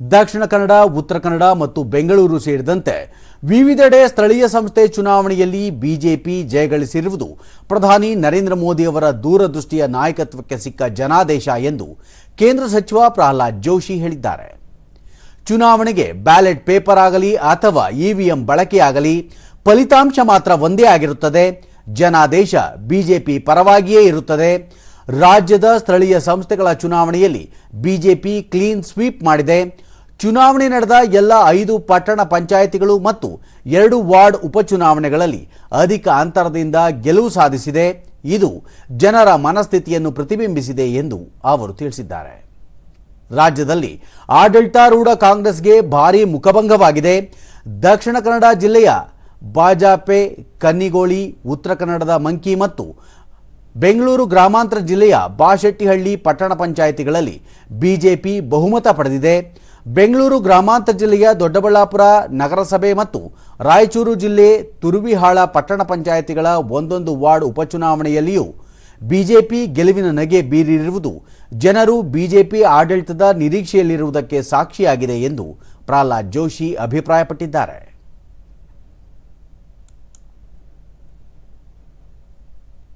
ದಕ್ಷಿಣ ಕನ್ನಡ, ಉತ್ತರ ಕನ್ನಡ ಮತ್ತು ಬೆಂಗಳೂರು ಸೇರಿದಂತೆ ವಿವಿಧೆಡೆ ಸ್ಥಳೀಯ ಸಂಸ್ಥೆ ಚುನಾವಣೆಯಲ್ಲಿ ಬಿಜೆಪಿ ಜಯಗಳಿಸಿರುವುದು ಪ್ರಧಾನಿ ನರೇಂದ್ರ ಮೋದಿ ಅವರ ದೂರದೃಷ್ಟಿಯ ನಾಯಕತ್ವಕ್ಕೆ ಸಿಕ್ಕ ಜನಾದೇಶ ಎಂದು ಕೇಂದ್ರ ಸಚಿವ ಪ್ರಹ್ಲಾದ್ ಜೋಶಿ ಹೇಳಿದ್ದಾರೆ. ಚುನಾವಣೆಗೆ ಬ್ಯಾಲೆಟ್ ಪೇಪರ್ ಆಗಲಿ ಅಥವಾ ಇವಿಎಂ ಬಳಕೆಯಾಗಲಿ ಫಲಿತಾಂಶ ಮಾತ್ರ ಒಂದೇ ಆಗಿರುತ್ತದೆ. ಜನಾದೇಶ ಬಿಜೆಪಿ ಪರವಾಗಿಯೇ ಇರುತ್ತದೆ. ರಾಜ್ಯದ ಸ್ಥಳೀಯ ಸಂಸ್ಥೆಗಳ ಚುನಾವಣೆಯಲ್ಲಿ ಬಿಜೆಪಿ ಕ್ಲೀನ್ ಸ್ವೀಪ್ ಮಾಡಿದೆ. ಚುನಾವಣೆ ನಡೆದ ಎಲ್ಲ ಐದು ಪಟ್ಟಣ ಪಂಚಾಯಿತಿಗಳು ಮತ್ತು ಎರಡು ವಾರ್ಡ್ ಉಪಚುನಾವಣೆಗಳಲ್ಲಿ ಅಧಿಕ ಅಂತರದಿಂದ ಗೆಲುವು ಸಾಧಿಸಿದೆ. ಇದು ಜನರ ಮನಸ್ಥಿತಿಯನ್ನು ಪ್ರತಿಬಿಂಬಿಸಿದೆ ಎಂದು ಅವರು ತಿಳಿಸಿದ್ದಾರೆ. ರಾಜ್ಯದಲ್ಲಿ ಆಡಳಿತಾರೂಢ ಕಾಂಗ್ರೆಸ್ಗೆ ಭಾರೀ ಮುಖಭಂಗವಾಗಿದೆ. ದಕ್ಷಿಣ ಕನ್ನಡ ಜಿಲ್ಲೆಯ ಬಾಜಾಪೆ, ಕನ್ನಿಗೋಳಿ, ಉತ್ತರ ಕನ್ನಡದ ಮಂಕಿ ಮತ್ತು ಬೆಂಗಳೂರು ಗ್ರಾಮಾಂತರ ಜಿಲ್ಲೆಯ ಬಾಶೆಟ್ಟಿಹಳ್ಳಿ ಪಟ್ಟಣ ಪಂಚಾಯಿತಿಗಳಲ್ಲಿ ಬಿಜೆಪಿ ಬಹುಮತ ಪಡೆದಿದೆ. ಬೆಂಗಳೂರು ಗ್ರಾಮಾಂತರ ಜಿಲ್ಲೆಯ ದೊಡ್ಡಬಳ್ಳಾಪುರ ನಗರಸಭೆ ಮತ್ತು ರಾಯಚೂರು ಜಿಲ್ಲೆ ತುರುವಿಹಾಳ ಪಟ್ಟಣ ಪಂಚಾಯಿತಿಗಳ ಒಂದೊಂದು ವಾರ್ಡ್ ಉಪಚುನಾವಣೆಯಲ್ಲಿಯೂ ಬಿಜೆಪಿ ಗೆಲುವಿನ ನಗೆ ಬೀರಿರುವುದು ಜನರು ಬಿಜೆಪಿ ಆಡಳಿತದ ನಿರೀಕ್ಷೆಯಲ್ಲಿರುವುದಕ್ಕೆ ಸಾಕ್ಷಿಯಾಗಿದೆ ಎಂದು ಪ್ರಹ್ಲಾದ್ ಜೋಶಿ ಅಭಿಪ್ರಾಯಪಟ್ಟಿದ್ದಾರೆ.